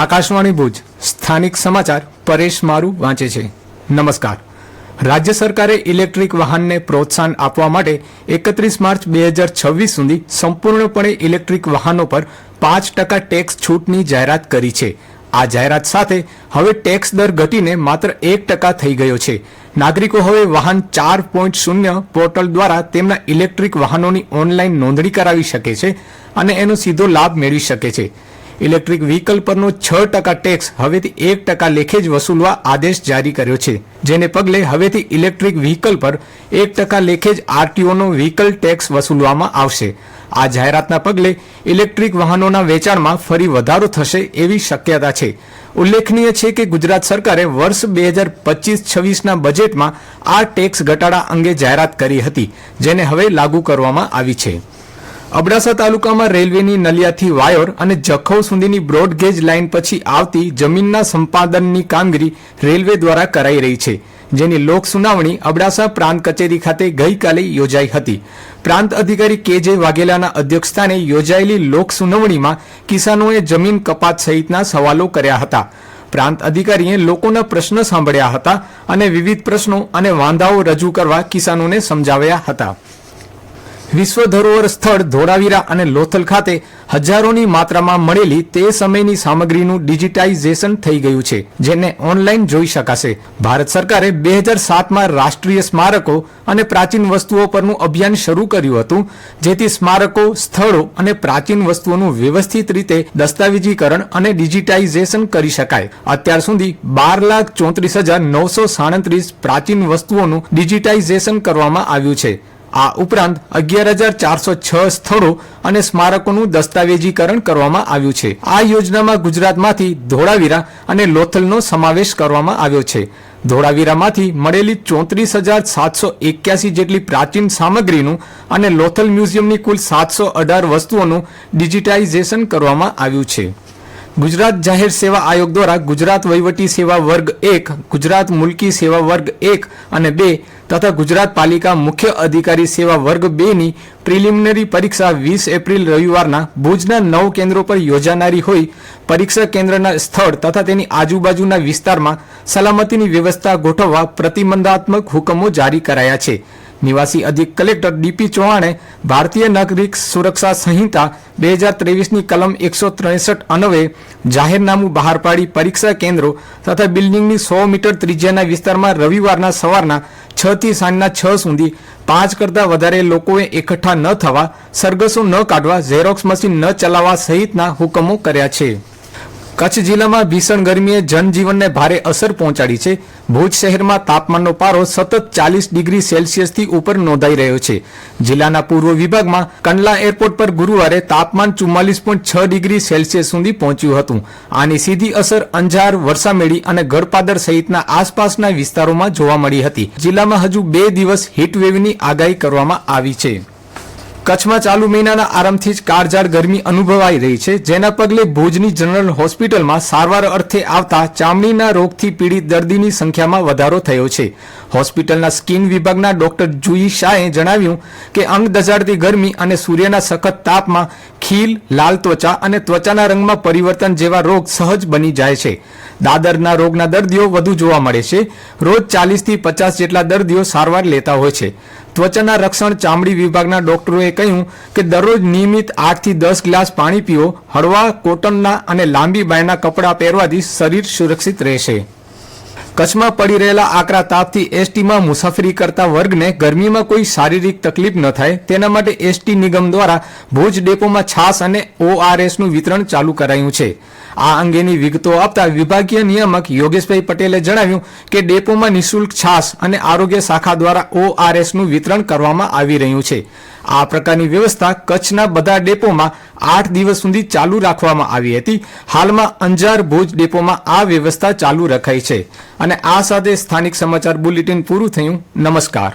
આકાશવાણી ભુજ, સ્થાનિક સમાચાર પરેશ મારુ વાંચે છે. નમસ્કાર. રાજ્ય સરકારે ઇલેક્ટ્રિક વાહનને પ્રોત્સાહન આપવા માટે એકત્રીસ માર્ચ બે હજાર છવ્વીસ સુધી સંપૂર્ણપણે ઇલેક્ટ્રિક વાહનો પર પાંચ ટકા ટેક્સ છૂટની જાહેરાત કરી છે. આ જાહેરાત સાથે હવે ટેક્સ દર ઘટીને માત્ર એક ટકા થઈ ગયો છે. નાગરિકો હવે વાહન ચાર પોઈન્ટ શૂન્ય પોર્ટલ દ્વારા તેમના ઇલેક્ટ્રિક વાહનોની ઓનલાઈન નોંધણી કરાવી શકે છે અને એનો સીધો લાભ મેળવી શકે છે. ઇલેક્ટ્રિક વ્હીકલ પરનો છ ટકા ટેક્સ હવેથી એક ટકા લેખે જ વસૂલવા આદેશ જારી કર્યો છે. જેને પગલે હવેથી ઇલેક્ટ્રિક વ્હીકલ પર એક ટકા લેખે જ આરટીઓનો વ્હીકલ ટેક્સ વસૂલવામાં આવશે. આ જાહેરાતના પગલે ઇલેક્ટ્રિક વાહનોના વેચાણમાં ફરી વધારો થશે એવી શક્યતા છે. ઉલ્લેખનીય છે કે ગુજરાત સરકારે વર્ષ બે હજાર પચીસ છવ્વીસના બજેટમાં આ ટેક્સ ઘટાડા અંગે જાહેરાત કરી હતી, જેને હવે લાગુ કરવામાં આવી છે. અબડાસા તાલુકામાં રેલવેની નલિયાથી વાયોર અને જખૌ સુધીની બ્રોડગેજ લાઇન પછી આવતી જમીનના સંપાદનની કામગીરી રેલવે દ્વારા કરાઈ રહી છે, જેની લોક સુનાવણી અબડાસા પ્રાંત કચેરી ખાતે ગઈકાલે યોજાઈ હતી. પ્રાંત અધિકારી કે જે વાઘેલાના અધ્યક્ષસ્થાને યોજાયેલી લોક સુનાવણીમાં કિસાનોએ જમીન કપાત સહિતના સવાલો કર્યા હતા. પ્રાંત અધિકારીએ લોકોના પ્રશ્ન સાંભળ્યા હતા અને વિવિધ પ્રશ્નો અને વાંધાઓ રજૂ કરવા કિસાનોને સમજાવ્યા હતા. વિશ્વ ધરોહર સ્થળ ધોળાવીરા અને લોથલ ખાતે હજારોની માત્રામાં મળેલી તે સમયની સામગ્રીનું ડિજિટાઇઝેશન થઈ ગયું છે, જેને ઓનલાઈન જોઈ શકાશે. ભારત સરકારે બે હજાર સાતમાં રાષ્ટ્રીય સ્મારકો અને પ્રાચીન વસ્તુઓ પરનું અભિયાન શરૂ કર્યું હતું, જેથી સ્મારકો, સ્થળો અને પ્રાચીન વસ્તુઓનું વ્યવસ્થિત રીતે દસ્તાવેજીકરણ અને ડિજિટાઇઝેશન કરી શકાય. અત્યાર સુધી બાર લાખ ચોત્રીસ હજાર નવસો સાડત્રીસ પ્રાચીન વસ્તુઓનું ડિજિટાઇઝેશન કરવામાં આવ્યું છે. આ ઉપરાંત અગિયાર હજાર ચારસો છ સ્થળો અને સ્મારકોનું દસ્તાવેજીકરણ કરવામાં આવ્યું છે. આ યોજનામાં ગુજરાતમાંથી ધોળાવીરા અને લોથલનો સમાવેશ કરવામાં આવ્યો છે. ધોળાવીરામાંથી મળેલી ચોત્રીસ હજાર સાતસો એક્યાસી જેટલી પ્રાચીન સામગ્રીનું અને લોથલ મ્યુઝિયમની કુલ સાતસો અઢાર વસ્તુઓનું ડિજિટાઇઝેશન કરવામાં આવ્યું છે. ગુજરાત જાહેર સેવા આયોગ દ્વારા ગુજરાત વહીવટી સેવા વર્ગ એક, ગુજરાત મુલકી સેવા વર્ગ એક અને બે તથા ગુજરાત પાલિકા મુખ્ય અધિકારી સેવા વર્ગ બે ની પ્રિલિમિનરી પરીક્ષા વીસ એપ્રિલ રવિવારના ભુજના નવ કેન્દ્રો પર યોજાનારી હોય પરીક્ષા કેન્દ્રના સ્થળ તથા તેની આજુબાજુના વિસ્તારમાં સલામતીની વ્યવસ્થા ગોઠવવા પ્રતિબંધાત્મક હુકમો જારી કરાયા છે. નિવાસી અધિક કલેક્ટર ડીપી ચૌહાણે ભારતીય નાગરિક સુરક્ષા સંહિતા બે હજાર ત્રેવીસની કલમ એકસો ત્રેસઠ અન્વયે જાહેરનામું બહાર પાડી પરીક્ષા કેન્દ્રો તથા બિલ્ડિંગની સો મીટર ત્રિજ્યાના વિસ્તારમાં રવિવારના સવારના છ થી સાંજના છ સુધી પાંચ કરતાં વધારે લોકોએ એકઠા ન થવા, સરઘસો ન કાઢવા, ઝેરોક્સ મશીન ન ચલાવવા સહિતના હુકમો કર્યા છે. કચ્છ જિલ્લામાં ભીષણ ગરમીએ જનજીવનને ભારે અસર પહોંચાડી છે. ભુજ શહેરમાં તાપમાનનો પારો સતત ચાલીસ ડિગ્રી સેલ્સિયસથી ઉપર નોંધાઈ રહ્યો છે. જિલ્લાના પૂર્વ વિભાગમાં કંડલા એરપોર્ટ પર ગુરુવારે તાપમાન ચુમ્માલીસ પોઈન્ટ છ ડિગ્રી સેલ્સિયસ સુધી પહોંચ્યું હતું. આની સીધી અસર અંજાર, વરસામેડી અને ગળપાદર સહિતના આસપાસના વિસ્તારોમાં જોવા મળી હતી. જિલ્લામાં હજુ બે દિવસ હીટવેવની આગાહી કરવામાં આવી છે. કચ્છમાં ચાલુ મહિનાના આરંભથી જ કાળઝાળ ગરમી અનુભવાઈ રહી છે. જેના પગલે ભુજની જનરલ હોસ્પિટલમાં સારવાર અર્થે આવતા ચામડીના રોગથી પીડિત દર્દીની સંખ્યામાં વધારો થયો છે. હોસ્પિટલના સ્કિન વિભાગના ડોક્ટર જુઈ શાહે જણાવ્યું કે અંગ દજાડતી ગરમી અને સૂર્યના સખત તાપમાં ખીલ, લાલ ત્વચા અને ત્વચાના રંગમાં પરિવર્તન જેવા રોગ સહજ બની જાય છે. દાદરના રોગના દર્દીઓ વધુ જોવા મળે છે. રોજ ચાલીસથી પચાસ જેટલા દર્દીઓ સારવાર લેતા હોય છે. ત્વચાના રક્ષણ ચામડી વિભાગના ડોક્ટરોએ કહ્યું કે દરરોજ નિયમિત આઠથી દસ ગ્લાસ પાણી પીવો હળવા કોટનના અને લાંબી બાયના કપડાં પહેરવાથી શરીર સુરક્ષિત રહેશે. કચ્છમાં પડી રહેલા આકરા તાપથી એસટીમાં મુસાફરી કરતા વર્ગને ગરમીમાં કોઈ શારીરિક તકલીફ ન થાય, તેના માટે એસટી નિગમ દ્વારા ભુજ ડેપોમાં છાસ અને ઓઆરએસનું વિતરણ ચાલુ કરાયું છે. આ અંગેની વિગતો આપતા વિભાગીય નિયામક યોગેશભાઈ પટેલે જણાવ્યું કે ડેપોમાં નિઃશુલ્ક છાસ અને આરોગ્ય શાખા દ્વારા ઓઆરએસનું વિતરણ કરવામાં આવી રહ્યું છે. આ પ્રકારની વ્યવસ્થા કચ્છના બધા ડેપોમાં આઠ દિવસ સુધી ચાલુ રાખવામાં આવી હતી. હાલમાં અંજાર ભુજ ડેપોમાં આ વ્યવસ્થા ચાલુ રખાઈ છે. અને આ સાથે સ્થાનિક સમાચાર બુલેટિન પૂરું થયું. નમસ્કાર.